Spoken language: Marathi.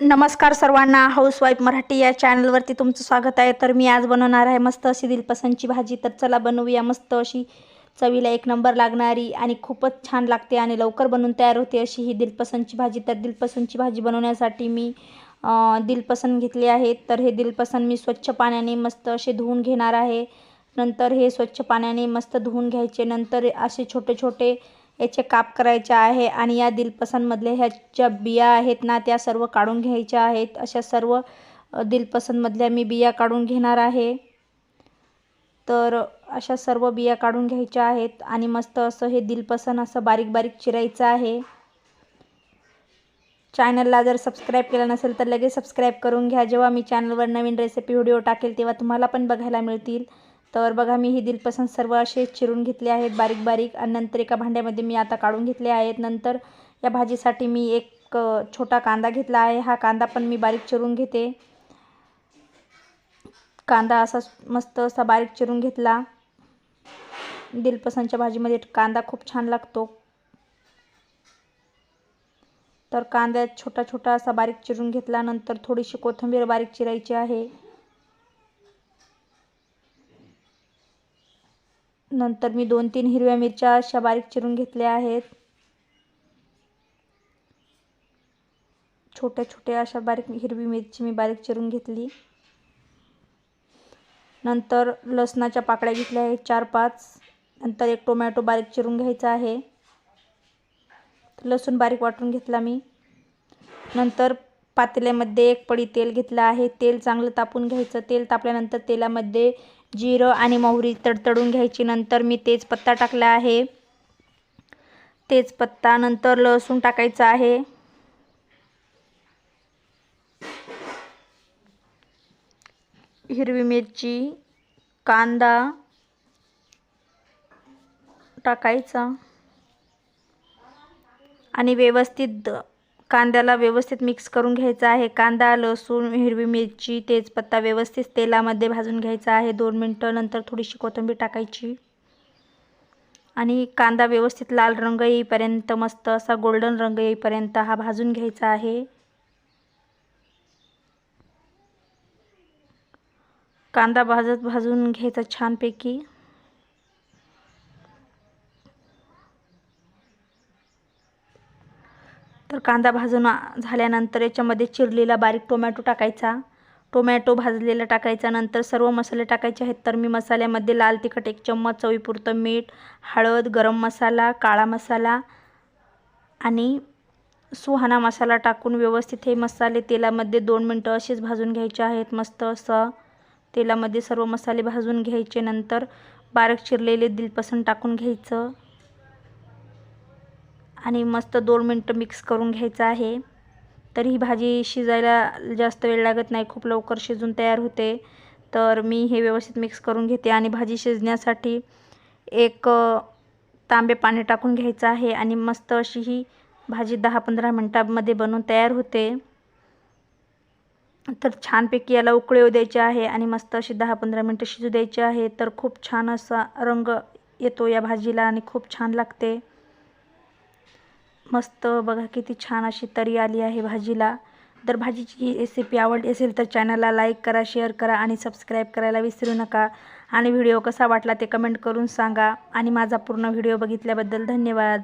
नमस्कार सर्वांना. हाऊसवाईफ मराठी या चॅनलवरती तुमचं स्वागत आहे. तर मी आज बनवणार आहे मस्त अशी दिलपसंतची भाजी. तर चला बनवूया मस्त अशी चवीला एक नंबर लागणारी आणि खूपच छान लागते आणि लवकर बनवून तयार होते अशी ही दिलपसंतची भाजी. तर दिलपसंतची भाजी बनवण्यासाठी मी दिलपसंत घेतले आहे. तर हे दिलपसंत मी स्वच्छ पाण्याने मस्त असे धुवून घेणार आहे. नंतर हे स्वच्छ पाण्याने मस्त धुवून घ्यायचे. नंतर असे छोटे छोटे याचे काप करायचे आहे आणि या दिलपसंतमधल्या ह्या ज्या बिया आहेत ना त्या सर्व काढून घ्यायच्या आहेत. अशा सर्व अ, दिलपसंतमधल्या मी बिया काढून घेणार आहे. तर अशा सर्व बिया काढून घ्यायच्या आहेत आणि मस्त असं हे दिलपसंत असं बारीक बारीक चिरायचं आहे. चॅनलला जर सबस्क्राईब केलं नसेल तर लगेच सबस्क्राईब करून घ्या. जेव्हा मी चॅनलवर नवीन रेसिपी व्हिडिओ टाकेल तेव्हा तुम्हाला पण बघायला मिळतील. तर बघा मी ही दिलपसंत सर्व असे चिरून घेतले आहेत बारीक बारीक आणि नंतर एका भांड्यामध्ये मी आता काढून घेतले आहेत. नंतर या भाजीसाठी मी एक छोटा कांदा घेतला आहे. हा कांदा पण मी बारीक चिरून घेते. कांदा असा मस्त असा बारीक चिरून घेतला. दिलपसंतच्या भाजीमध्ये कांदा खूप छान लागतो. तर कांद्यात छोटा छोटा असा बारीक चिरून घेतला. नंतर थोडीशी कोथिंबीर बारीक चिरायची आहे. नंतर मी दोन तीन हिरव्या मिरच्या अशा बारीक चिरून घेतल्या आहेत. छोट्या छोट्या अशा बारीक हिरवी मिरची मी बारीक चिरून घेतली. नंतर लसणाच्या पाकळ्या घेतल्या आहेत चार पाच. नंतर एक टोमॅटो बारीक चिरून घ्यायचा आहे. लसूण बारीक वाटून घेतला मी. नंतर पातेल्यामध्ये एक पडी तेल घेतलं आहे. तेल चांगलं तापून घ्यायचं. तेल तापल्यानंतर तेलामध्ये जिरं आणि मोहरी तडतडून घ्यायची. नंतर मी तेजपत्ता टाकला आहे. तेजपत्ता नंतर लसूण टाकायचं आहे. हिरवी मिरची कांदा टाकायचा. आणि व्यवस्थित कांद्याला व्यवस्थित मिक्स करून घ्यायचा आहे. कांदा लसूण हिरवी मिरची तेजपत्ता व्यवस्थित तेलामध्ये भाजून घ्यायचा आहे. दोन मिनटं नंतर थोडीशी कोथिंबीर टाकायची. आणि कांदा व्यवस्थित लाल रंग येईपर्यंत मस्त असा गोल्डन रंग येईपर्यंत हा भाजून घ्यायचा आहे. कांदा भाजत भाजून घ्यायचा छानपैकी. तर कांदा भाजून झाल्यानंतर याच्यामध्ये चिरलेला बारीक टोमॅटो टाकायचा. टोमॅटो भाजलेला टाकायचा नंतर सर्व मसाले टाकायचे आहेत. तर मी मसाल्यामध्ये लाल तिखट एक चम्मच चवीपुरतं मीठ हळद गरम मसाला काळा मसाला आणि सुहाणा मसाला टाकून व्यवस्थित हे मसाले तेलामध्ये दोन मिनटं असेच भाजून घ्यायचे आहेत. मस्त असं तेलामध्ये सर्व मसाले भाजून घ्यायचे. नंतर बारीक चिरलेले दिलपसंत टाकून घ्यायचं. आणि मस्त दोन मिनटं मिक्स करून घ्यायचं आहे. तर ही भाजी शिजायला जास्त वेळ लागत नाही खूप लवकर शिजून तयार होते. तर मी हे व्यवस्थित मिक्स करून घेते आणि भाजी शिजण्यासाठी एक तांबे पाणी टाकून घ्यायचं आहे आणि मस्त अशी ही भाजी दहा पंधरा मिनटामध्ये बनवून तयार होते. तर छानपैकी याला उकळे येऊ द्यायचे आहे आणि मस्त अशी दहा पंधरा मिनटं शिजू द्यायची आहे. तर खूप छान असा रंग येतो या भाजीला आणि खूप छान लागते. मस्त. बघा किती छान अशी तरी आली आहे भाजीला. तर भाजीची ही रेसिपी आवडली असेल तर चॅनलला लाईक करा शेअर करा आणि सबस्क्राईब करायला विसरू नका. आणि व्हिडिओ कसा वाटला ते कमेंट करून सांगा. आणि माझा पूर्ण व्हिडिओ बघितल्याबद्दल धन्यवाद.